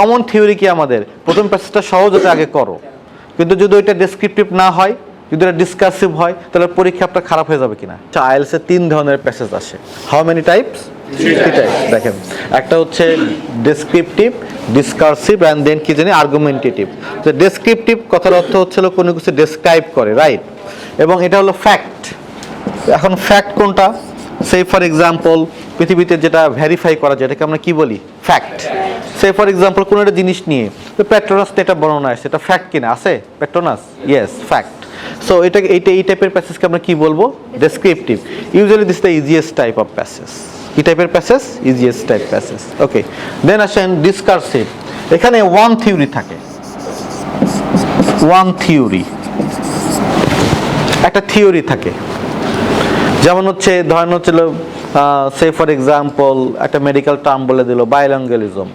Common theory কি আমাদের? প্রথম প্যাসেজটা সহজ হতে আগে করো। কিন্তু যদি ওইটা ডেসক্রিপটিভ না হয়, যদি এটা ডিসকাসিভ হয়, তাহলে পরীক্ষা আপনার খারাপ হয়ে যাবে কিনা? আইএলসে তিন ধরনের প্যাসেজ আসে। হাউ মেনি টাইপস টাইপস দেখেন। একটা হচ্ছে ডেসক্রিপটিভ ডিসকার্সিভ অ্যান্ড দেন কি জানি আর্গুমেন্টেটিভ তো ডেসক্রিপটিভ কথার অর্থ হচ্ছিল কোনো কিছু ডেসক্রাইব করে রাইট এবং এটা হলো ফ্যাক্ট এখন ফ্যাক্ট কোনটা? সেই ফর এক্সাম্পল পৃথিবীতে যেটা ভেরিফাই করা যায়, এটাকে আমরা কি বলি? ফ্যাক্ট সে ফর এক্সাম্পল কোনো একটা জিনিস নিয়ে, তো পেট্রোনাস এটা বর্ণনা আছে, এটা ফ্যাক্ট কিনা? আছে? পেট্রোনাস ইয়েস ফ্যাক্ট সো এটা এইটা এই টাইপের প্যাসেজকে আমরা কি বলব? Descriptive usually this the easiest type of passage কি টাইপের passage easiest type passage okay then আসেন ডিসকার্সিভ এখানে ওয়ান থিওরি থাকে। ওয়ান থিওরি একটা থিওরি থাকে। যেমন হচ্ছে, ধরেন হচ্ছিল সে ফর এক্সাম্পল একটা মেডিকেল টার্ম বলে দিল বায়োলঙ্গুয়ালিজম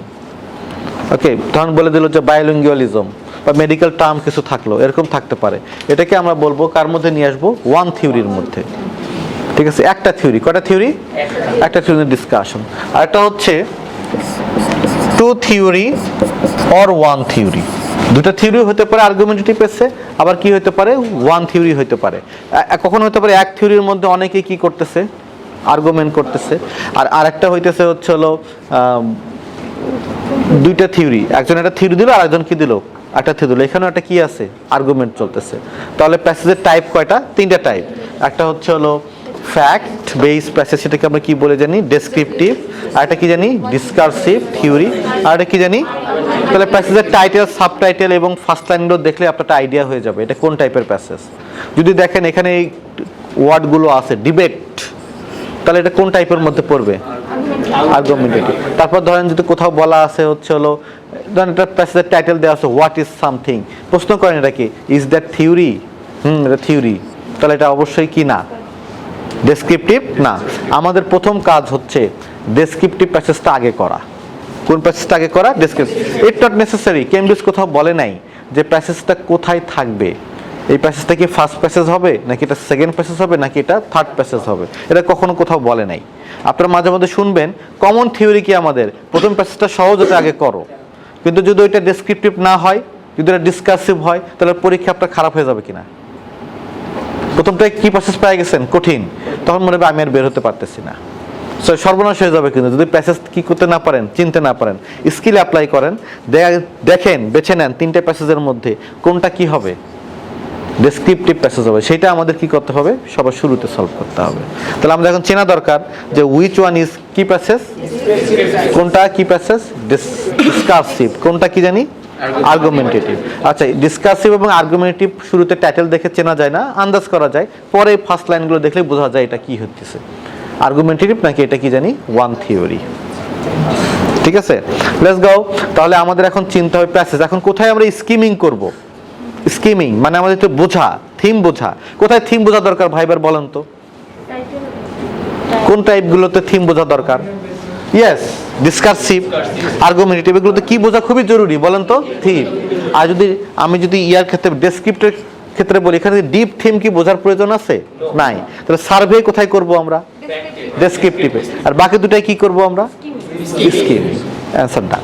ওকে ধরেন বলে দিল যে বায়োলঙ্গুয়ালিজম বা মেডিকেল টার্ম কিছু থাকল, এরকম থাকতে পারে। এটাকে আমরা বলব কার মধ্যে নিয়ে আসব? ওয়ান থিওরির মধ্যে। ঠিক আছে? একটা থিওরি কটা থিওরি একটা থিওরি ডিসকাশন আর একটা হচ্ছে two theory or one theory দুটো থিওরি হতে পারে আর্গুমেন্টেটিভ এসে আবার কি হতে পারে? ওয়ান থিওরি হতে পারে। কখনো হতে পারে এক থিওরির মধ্যে অনেকে কি করতেছে? আর্গুমেন্ট করতেছে। আর আরেকটা হইতেছে হচ্ছে হলো দুইটা থিওরি একজন একটা থিওরি দিল আর একজন কি দিল? একটা থিওরি দিল। এখানেও একটা কি আছে? আর্গুমেন্ট চলতেছে। তাহলে প্যাসেজের টাইপ কয়টা? তিনটা টাইপ একটা হচ্ছে হলো ফ্যাক্ট বেস প্যাসেজ সেটাকে আমরা কি বলে জানি? ডেসক্রিপটিভ আর একটা কি জানি? ডিসকার্সিভ থিওরি আর একটা কি জানি? তাহলে প্যাসেজের টাইটেল সাবটাইটেল এবং ফার্স্ট লাইনগুলো দেখলে আপনার আইডিয়া হয়ে যাবে। এটা কোন টাইপের প্যাসেজ যদি দেখেন এখানে এই ওয়ার্ডগুলো আছে ডিবেট তাহলে এটা কোন টাইপের মধ্যে পড়বে? আর্গুমেন্টেটিভ তারপর ধরেন যদি কোথাও বলা আছে হচ্ছে হলো, ধরেন একটা প্যাসেজের টাইটেল দেওয়া আছে হোয়াট ইজ সামথিং প্রশ্ন করেন এটা কি? ইজ দ্যাট থিওরি হুম, এটা থিওরি তাহলে এটা অবশ্যই কি না? ডেসক্রিপটিভ না। আমাদের প্রথম কাজ হচ্ছে ডেসক্রিপটিভ প্যাসেজটা আগে করা। কোন প্যাসেজটা আগে করা? Descriptive it not necessary Cambridge কোথাও বলে নাই যে প্যাসেজটা কোথায় থাকবে। এই প্যাসেজটা কি ফার্স্ট প্যাসেজ হবে? নাকি এটা সেকেন্ড প্যাসেজ হবে? নাকি এটা থার্ড প্যাসেজ হবে? এটা কখনো কোথাও বলে নাই। আপনারা মাঝে মধ্যে শুনবেন কমন থিওরি কি আমাদের? প্রথম প্যাসেজটা সহজ হতে আগে করো। কিন্তু যদি ওইটা ডেসক্রিপটিভ না হয়, যদি এটা ডিসকাসিভ হয়, তাহলে পরীক্ষা আপনার খারাপ হয়ে যাবে কিনা? প্রথমটায় কি প্যাসেজ পেয়ে গেছেন? কঠিন। তখন মনে হবে আমি আর বের হতে পারতেছি না। সর্বনাশ হয়ে যাবে কিন্তু। যদি প্যাসেজ কি করতে না পারেন, চিনতে না পারেন স্কিল অ্যাপ্লাই করেন দেখেন, বেছে নেন তিনটে প্যাসেজের মধ্যে কোনটা কি হবে? ডেসক্রিপটিভ প্যাসেজ হবে। সেটা আমাদের কি করতে হবে? সবার শুরুতে সলভ করতে হবে। তাহলে আমাদের এখন চেনা দরকার যে উইচ ওয়ান ইজ কি প্যাসেজ কোনটা কি প্যাসেজ ডিসকার্সিভ কোনটা কি জানি? আর্গুমেন্টেটিভ আচ্ছা ডিসকাসিভ এবং আর্গুমেন্টেটিভ শুরুতে টাইটেল দেখে চেনা যায় না, আন্দাজ করা যায়। পরে ফার্স্ট লাইনগুলো দেখলে বোঝা যায় এটা কি হচ্ছে আর্গুমেন্টেটিভ নাকি এটা কি জানি? ওয়ান থিওরি ঠিক আছে? লেটস গো তাহলে আমাদের এখন চিন্তা হবে প্যাসেজ এখন কোথায় আমরা স্কিমিং করব? স্কিমিং মানে আমাদের একটু বোঝা থিম বোঝা। কোথায় থিম বোঝা দরকার ভাইবার বলেন তো? কোন টাইপগুলোতে থিম বোঝা দরকার? ইয়েস ডিসকাসিভ আর্গুমেন্টেটিভ এগুলোতে কি বোঝা খুবই জরুরি বলেন তো? থিম আর যদি আমি যদি ইয়ার ক্ষেত্রে ডেসক্রিপ্টের ক্ষেত্রে বলি এখানে ডিপ থিম কি বোঝার প্রয়োজন আছে? নাই। তাহলে সার্ভে কোথায় করব আমরা? ডেসক্রিপটিভে আর বাকি দুটাই কি করব আমরা? স্কিম অ্যান্সার ডান